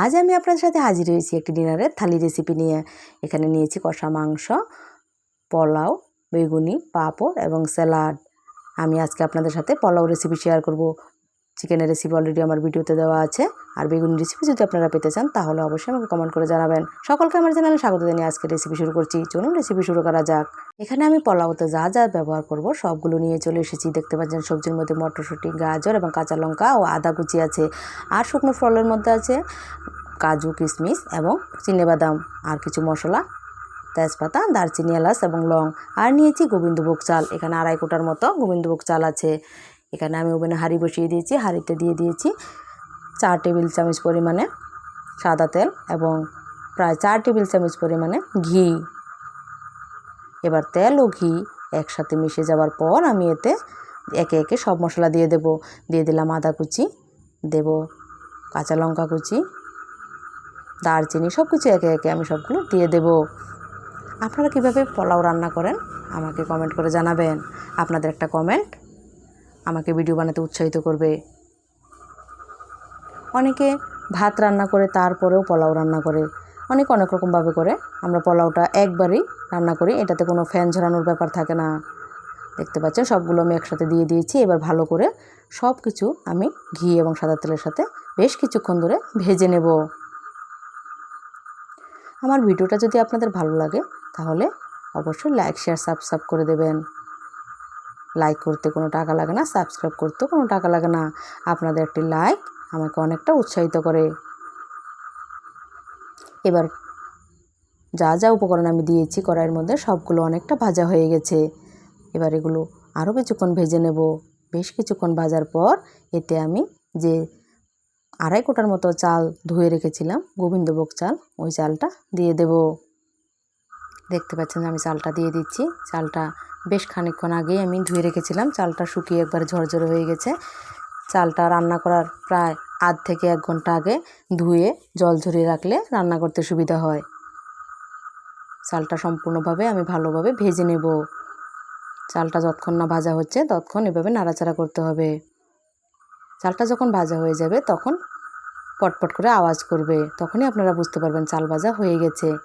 আজ আমি আপনার সাথে হাজির হয়েছি একটি ডিনারের থালি রেসিপি নিয়ে। এখানে নিয়েছি কষা মাংস, পোলাও, বেগুনি, পাঁপড় এবং স্যালাড। আমি আজকে আপনাদের সাথে পোলাও রেসিপি শেয়ার করব। চিকেনের রেসিপি অলরেডি আমার ভিডিওতে দেওয়া আছে। আর বেগুনি রেসিপি যদি আপনারা পেতে চান, তাহলে অবশ্যই আমাকে কমেন্ট করে জানাবেন। সকলকে আমার চ্যানেলে স্বাগত জানিয়ে আজকে রেসিপি শুরু করছি। চলুন রেসিপি শুরু করা যাক। এখানে আমি পোলাওতে যা যা ব্যবহার করব, সবগুলো নিয়ে চলে এসেছি। দেখতে পাচ্ছেন, সবজির মধ্যে মটরশুঁটি, গাজর এবং কাঁচা লঙ্কা ও আদা কুচি আছে। আর শুকনো ফলের মধ্যে আছে কাজু, কিশমিশ এবং বাদাম। আর কিছু মশলা, তেজপাতা, দারচিনি, এলাচ এবং লং। আর নিয়েছি গোবিন্দভোগ চাল। এখানে আড়াই কোটার মতো গোবিন্দভোগ চাল আছে। এখানে আমি ওভেনে হাঁড়ি বসিয়ে দিয়েছি, হাঁড়িতে দিয়ে দিয়েছি চার টেবিল চামচ পরিমাণে সাদা তেল এবং প্রায় চার টেবিল চামচ পরিমাণে ঘি। এবার তেল ও ঘি একসাথে মিশে যাওয়ার পর আমি এতে একে একে সব মশলা দিয়ে দেব। দিয়ে দিলাম আদা কুচি, দেব কাঁচা লঙ্কা কুচি, দারচিনি সব কিছু একে একে আমি সবগুলো দিয়ে দেব। আপনারা কীভাবে পোলাও রান্না করেন আমাকে কমেন্ট করে জানাবেন। আপনাদের একটা কমেন্ট আমাকে ভিডিও বানাতে উৎসাহিত করবে। অনেকে ভাত রান্না করে, তারপরেও পোলাও রান্না করে। অনেক অনেক রকমভাবে করে। আমরা পোলাওটা একবারই রান্না করি। এটাতে কোনো ফ্যান ঝরানোর ব্যাপার থাকে না। দেখতে পাচ্ছেন, সবগুলো আমি একসাথে দিয়ে দিয়েছি। এবার ভালো করে সব কিছু আমি ঘি এবং সাদা তেলের সাথে বেশ কিছুক্ষণ ধরে ভেজে নেব। আমার ভিডিওটা যদি আপনাদের ভালো লাগে, তাহলে অবশ্যই লাইক, শেয়ার, সাবস্ক্রাইব করে দেবেন। লাইক করতে কোনো টাকা লাগে না সাবস্ক্রাইব করতেও কোনো টাকা লাগে না। আপনাদের একটি লাইক আমাকে অনেকটা উৎসাহিত করে। এবার যা যা উপকরণ আমি দিয়েছি কড়াইয়ের মধ্যে সবগুলো অনেকটা ভাজা হয়ে গেছে। এবার এগুলো আরও কিছুক্ষণ ভেজে নেব। বেশ কিছুক্ষণ ভাজার পর এতে আমি যে আড়াই কোটার মতো চাল ধুয়ে রেখেছিলাম, গোবিন্দভোগ চাল, ওই চালটা দিয়ে দেব। দেখতে পাচ্ছেন আমি চালটা দিয়ে দিচ্ছি। চালটা বেশ খানিকক্ষণ আগেই আমি ধুয়ে রেখেছিলাম। চালটা শুকিয়ে একবার ঝরঝরে হয়ে গেছে। চালটা রান্না করার প্রায় আধ থেকে এক ঘণ্টা আগে ধুয়ে জল ঝরিয়ে রাখলে রান্না করতে সুবিধা হয়। চালটা সম্পূর্ণভাবে আমি ভালোভাবে ভেজে নেব। চালটা যতক্ষণ না ভাজা হচ্ছে ততক্ষণ এভাবে নাড়াচাড়া করতে হবে। চালটা যখন ভাজা হয়ে যাবে তখন পটপট করে আওয়াজ করবে। তখনই আপনারা বুঝতে পারবেন চাল ভাজা হয়ে গেছে।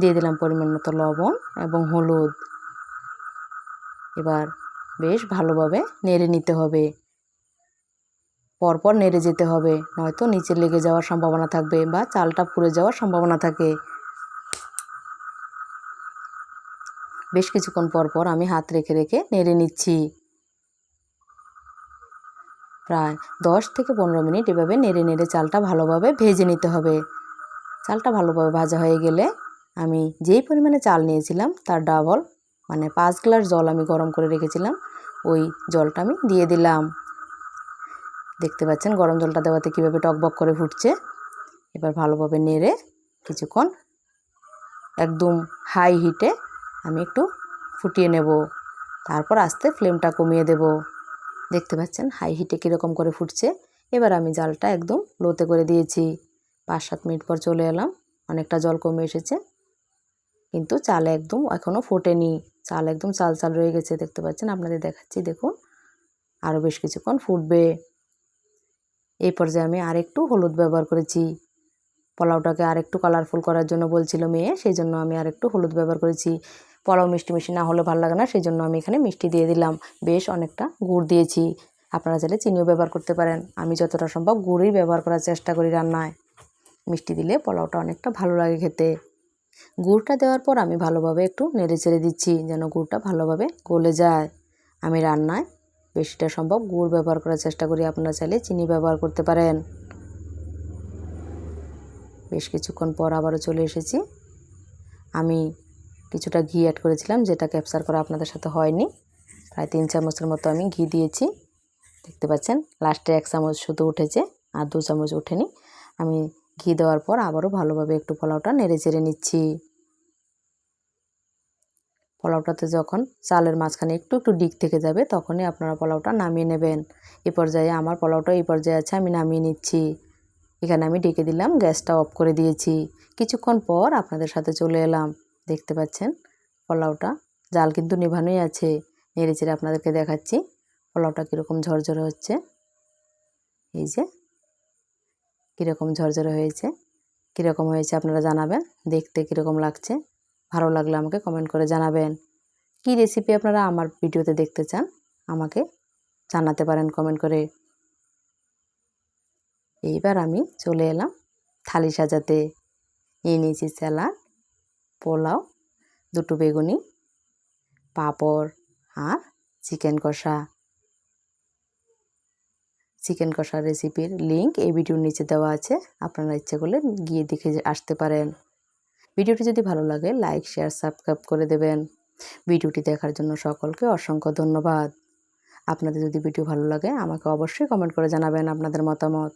দিয়ে দিলাম পরিমাণ মতো লবণ এবং হলুদ। এবার বেশ ভালোভাবে নেড়ে নিতে হবে। পরপর নেড়ে যেতে হবে, নয়তো নিচে লেগে যাওয়ার সম্ভাবনা থাকবে বা চালটা পুড়ে যাওয়ার সম্ভাবনা থাকে। বেশ কিছুক্ষণ পর পর আমি হাত রেখে রেখে নেড়ে নিচ্ছি। প্রায় দশ থেকে পনেরো মিনিট এভাবে নেড়ে নেড়ে চালটা ভালোভাবে ভেজে নিতে হবে। চালটা ভালোভাবে ভাজা হয়ে গেলে আমি যেই পরিমাণে চাল নিয়েছিলাম তার ডাবল মানে পাঁচ গ্লাস জল আমি গরম করে রেখেছিলাম। ওই জলটা আমি দিয়ে দিলাম। দেখতে পাচ্ছেন গরম জলটা দেওয়াতে কীভাবে টকবক করে ফুটছে। এবার ভালোভাবে নেড়ে কিছুক্ষণ একদম হাই হিটে আমি একটু ফুটিয়ে নেব। তারপর আস্তে ফ্লেমটা কমিয়ে দেব। দেখতে পাচ্ছেন হাই হিটে কীরকম করে ফুটছে। এবার আমি জালটা একদম লোতে করে দিয়েছি। পাঁচ সাত মিনিট পর চলে এলাম। অনেকটা জল কমে এসেছে। কিন্তু চাল একদম এখনও ফোটেনি। চাল একদম চাল চাল রয়ে গেছে, দেখতে পাচ্ছেন? আপনাদের দেখাচ্ছি, দেখুন। আরও বেশ কিছুক্ষণ ফুটবে। এই পর্যায়ে আমি আরেকটু হলুদ ব্যবহার করেছি। পোলাওটাকে আরেকটু কালারফুল করার জন্য বলছিল মেয়ে সেই জন্য আমি আরেকটু হলুদ ব্যবহার করেছি। পোলাও মিষ্টি মিষ্টি না হলে ভালো লাগে না সেই জন্য আমি এখানে মিষ্টি দিয়ে দিলাম। বেশ অনেকটা গুড় দিয়েছি। আপনারা চাইলে চিনিও ব্যবহার করতে পারেন। আমি যতটা সম্ভব গুড়ই ব্যবহার করার চেষ্টা করি রান্নায়। মিষ্টি দিলে পোলাওটা অনেকটা ভালো লাগে খেতে। গুড়টা দেওয়ার পর আমি ভালোভাবে একটু নেড়ে চেড়ে দিচ্ছি যেন গুড়টা ভালোভাবে গলে যায়। আমি রান্নায় বেশিটা সম্ভব গুড় ব্যবহার করার চেষ্টা করি, আপনারা চাইলে চিনি ব্যবহার করতে পারেন। বেশ কিছুক্ষণ পর আবারও চলে এসেছি। আমি কিছুটা ঘি অ্যাড করেছিলাম, যেটা ক্যাপচার করা আপনাদের সাথে হয়নি। প্রায় তিন চামচের মতো আমি ঘি দিয়েছি। দেখতে পাচ্ছেন লাস্টে এক চামচ শুধু উঠেছে, আর দু চামচ উঠেনি আমি ঘি দেওয়ার পর আবারও ভালোভাবে একটু পোলাওটা নেড়ে চেড়ে নিচ্ছি। পোলাওটাতে যখন চালের মাঝখানে একটু একটু ডিক থেকে যাবে তখনই আপনারা পোলাওটা নামিয়ে নেবেন। এ পর্যায়ে আমার পোলাওটা এই পর্যায়ে আছে, আমি নামিয়ে নিচ্ছি। এখানে আমি ডেকে দিলাম, গ্যাসটা অফ করে দিয়েছি। কিছুক্ষণ পর আপনাদের সাথে চলে এলাম। দেখতে পাচ্ছেন, পোলাওটা জাল কিন্তু নেভানোই আছে। নেড়ে চেড়ে আপনাদেরকে দেখাচ্ছি, পোলাওটা কীরকম ঝরঝরে হচ্ছে। এই যে কীরকম ঝরঝরে হয়েছে, কীরকম হয়েছে আপনারা জানাবেন। দেখতে কীরকম লাগছে, ভালো লাগলে আমাকে কমেন্ট করে জানাবেন। কি রেসিপি আপনারা আমার ভিডিওতে দেখতে চান, আমাকে জানাতে পারেন কমেন্ট করে। এইবার আমি চলে এলাম থালি সাজাতে। নিয়ে নিয়েছি স্যালাড, পোলাও, দুটো বেগুনি, পাঁপড় আর চিকেন কষা। চিকেন কষা রেসিপির লিঙ্ক এই ভিডিওর নিচে দেওয়া আছে। আপনারা ইচ্ছে করলে গিয়ে দেখে আসতে পারেন। ভিডিওটি যদি ভালো লাগে, লাইক, শেয়ার, সাবস্ক্রাইব করে দেবেন। ভিডিওটি দেখার জন্য সকলকে অসংখ্য ধন্যবাদ। আপনাদের যদি ভিডিও ভালো লাগে, আমাকে অবশ্যই কমেন্ট করে জানাবেন আপনাদের মতামত।